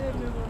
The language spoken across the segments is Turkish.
Görmüyorum.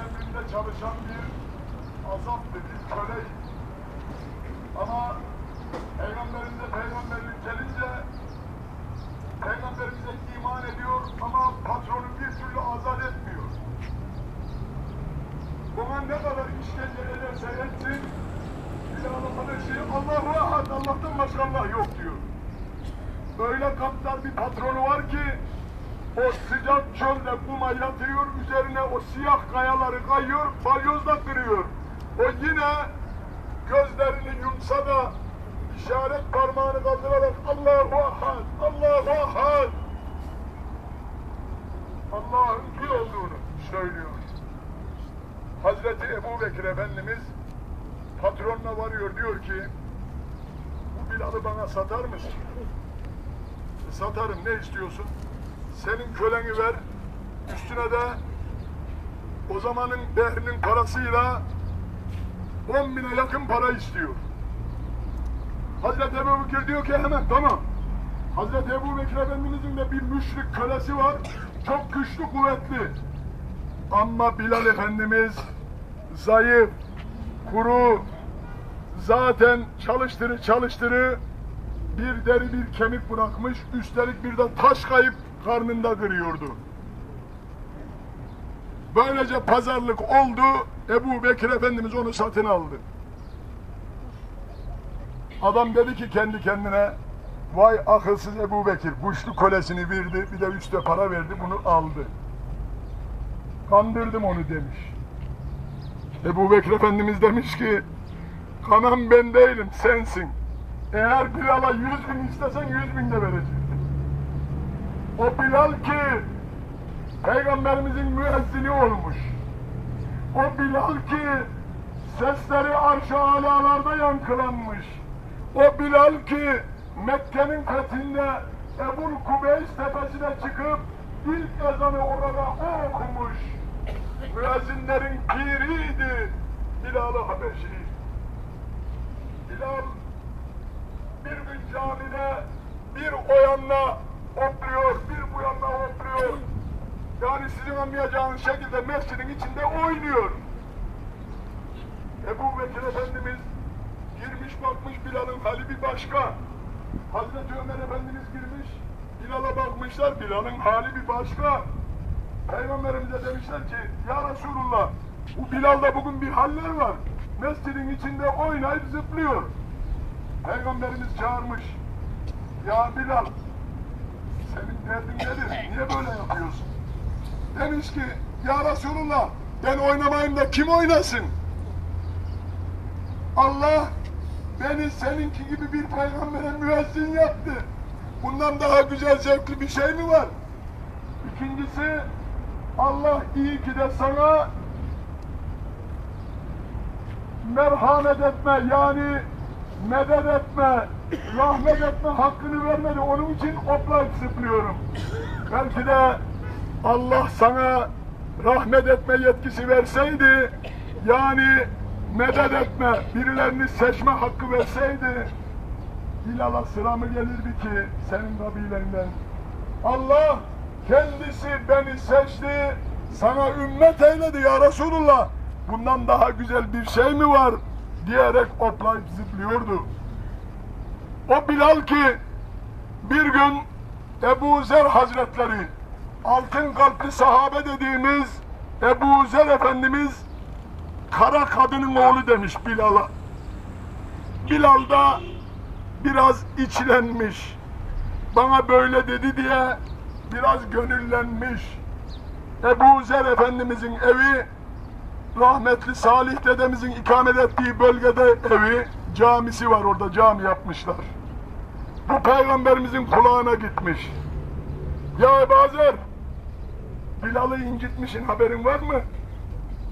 emrinde çalışan bir azaptı, bir köleydi. Ama Peygamberimize peygamberlik gelince Peygamberimize iman ediyor ama patronu bir türlü azat etmiyor. Buna ne kadar işkence ederse etsin Bilal-ı Habeşi Allahu Ahad, Allah'tan başka Allah yok diyor. Öyle kaptan bir patronu var ki o sıcak çölde kuma yatıyor, üzerine o siyah kayaları kayıyor, balyozla kırıyor. O yine gözlerini yumsa da işaret parmağını kaldırarak Allahu Ahad, Allahu Ahad Allah'ın bir olduğunu söylüyor. Hazreti Ebu Bekir Efendimiz patronuna varıyor diyor ki bu Bilal'ı bana satar mısın? Satarım ne istiyorsun? Senin köleni ver üstüne de o zamanın dehrinin parasıyla 10 bine yakın para istiyor. Hazreti Ebu Bekir diyor ki hemen tamam. Hazreti Ebu Bekir Efendimizin de bir müşrik kölesi var. Çok güçlü, kuvvetli. Ama Bilal Efendimiz zayıf, kuru, zaten çalıştırı çalıştırı bir deri bir kemik bırakmış, üstelik bir de taş kayıp karnında kırıyordu. Böylece pazarlık oldu, Ebu Bekir Efendimiz onu satın aldı. Adam dedi ki kendi kendine, vay akılsız Ebu Bekir, kuşlu kolesini verdi, bir de üstte para verdi, bunu aldı. Kandırdım onu demiş. Ebu Bekir Efendimiz demiş ki, kanan ben değilim, sensin. Eğer Bilal'a yüz bin istesen yüz bin de verecek. O Bilal ki Peygamberimizin müezzini olmuş. O Bilal ki sesleri arş-ı alalarda yankılanmış. O Bilal ki Mekke'nin fethinde Ebul Kubeys tepesine çıkıp ilk ezanı orada o okumuş. Müezzinlerin piriydi Bilal-ı Habeşi. Bilal bir gün camide bir o Yani sizin anlayacağınız şekilde mescidin içinde oynuyor. Ebu Bekir Efendimiz girmiş bakmış Bilal'ın hali bir başka. Hazreti Ömer Efendimiz girmiş, Bilal'a bakmışlar, Bilal'ın hali bir başka. Peygamberimize demişler ki, Ya Resulullah, bu Bilal'da bugün bir haller var. Mescidin içinde oynayıp zıplıyor. Peygamberimiz çağırmış. Ya Bilal, senin derdin nedir? Niye böyle yapıyorsun? Demiş ki, Ya Resulullah, ben oynamayayım da kim oynasın? Allah beni seninki gibi bir peygambere müezzin yaptı. Bundan daha güzel zevkli bir şey mi var? İkincisi, Allah iyi ki de sana merhamet etme yani medet etme, rahmet etme hakkını vermedi. Onun için oplayıp zıplıyorum. Belki de Allah sana rahmet etme yetkisi verseydi, yani medet etme, birilerini seçme hakkı verseydi, Bilal'a sıra mı gelirdi ki senin kabilenden? Allah Kendisi beni seçti, sana ümmet eyledi ya Resulullah. Bundan daha güzel bir şey mi var? Diyerek hoplayıp zıplıyordu. O Bilal ki bir gün Ebu Zer Hazretleri altın kalpli sahabe dediğimiz Ebu Zer Efendimiz kara kadının oğlu demiş Bilal'a. Bilal da biraz içlenmiş. Bana böyle dedi diye biraz gönüllenmiş. Ebu Zer Efendimizin evi rahmetli Salih dedemizin ikamet ettiği bölgede evi, camisi var orada cami yapmışlar. Bu peygamberimizin kulağına gitmiş. Ya Ebu Zer, Bilal'ı incitmişin haberin var mı?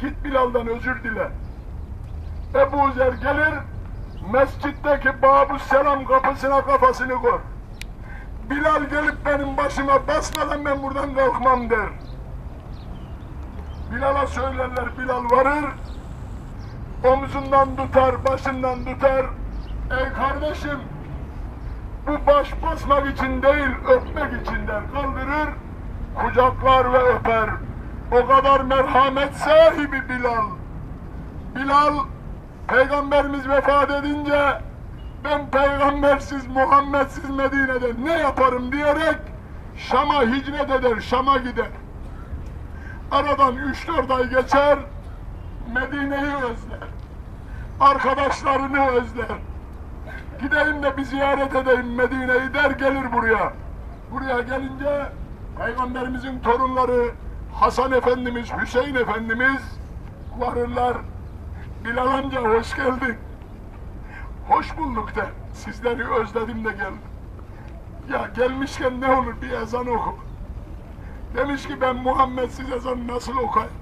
Git Bilal'dan özür dile. Ebu Zer gelir, mescitteki Babu Selam kapısına kafasını koy. Bilal gelip benim başıma basmadan ben buradan kalkmam der. Bilal'a söylerler, Bilal varır, omzundan tutar, başından tutar. Ey kardeşim, bu baş basmak için değil, öpmek için der. Kaldırır, kucaklar ve öper. O kadar merhamet sahibi Bilal. Bilal, Peygamberimiz vefat edince ben peygambersiz, Muhammedsiz Medine'de ne yaparım diyerek Şam'a hicret eder, Şam'a gider. Aradan üç dört ay geçer, Medine'yi özler. Arkadaşlarını özler. Gideyim de bir ziyaret edeyim Medine'yi der gelir buraya. Buraya gelince Peygamberimizin torunları Hasan Efendimiz, Hüseyin Efendimiz varırlar. Bilal amca hoş geldin. Hoş bulduk de. Sizleri özledim de geldim. Ya gelmişken ne olur bir ezan oku. Demiş ki ben Muhammedsiz ezan nasıl okuyayım?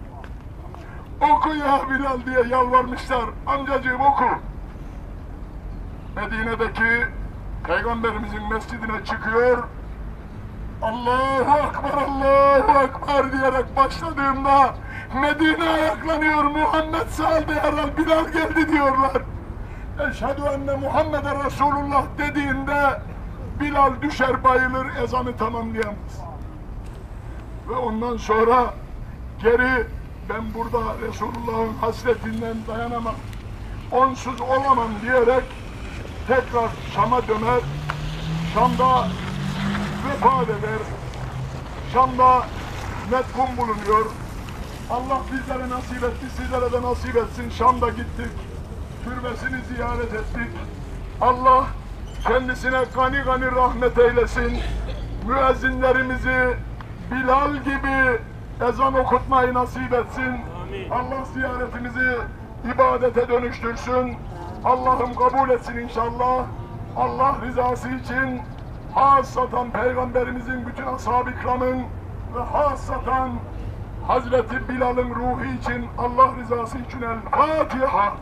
Oku ya Bilal diye yalvarmışlar. Amcacığım oku. Medine'deki Peygamberimizin mescidine çıkıyor. Allahu Ekber, Allahu Ekber diyerek başladığımda Medine ayaklanıyor. Muhammed sağdı herhal Bilal geldi diyorlar. Eşhedü enne Muhammeden Resulullah dediğinde Bilal düşer bayılır ezanı tamamlayamaz. Ve ondan sonra geri ben burada Resulullah'ın hasretinden dayanamam. Onsuz olamam diyerek tekrar Şam'a döner. Şam'da vefat eder. Şam'da metkum bulunuyor. Allah bizlere nasip etti, sizlere de nasip etsin. Şam'da gittik. Türbesini ziyaret ettik. Allah kendisine gani gani rahmet eylesin. Müezzinlerimizi Bilal gibi ezan okutmayı nasip etsin. Allah ziyaretimizi ibadete dönüştürsün. Allah'ım kabul etsin inşallah. Allah rızası için hasatan Peygamberimizin bütün ashab-ı ikramın ve hasatan Hazreti Bilal'ın ruhu için Allah rızası için el Fatiha.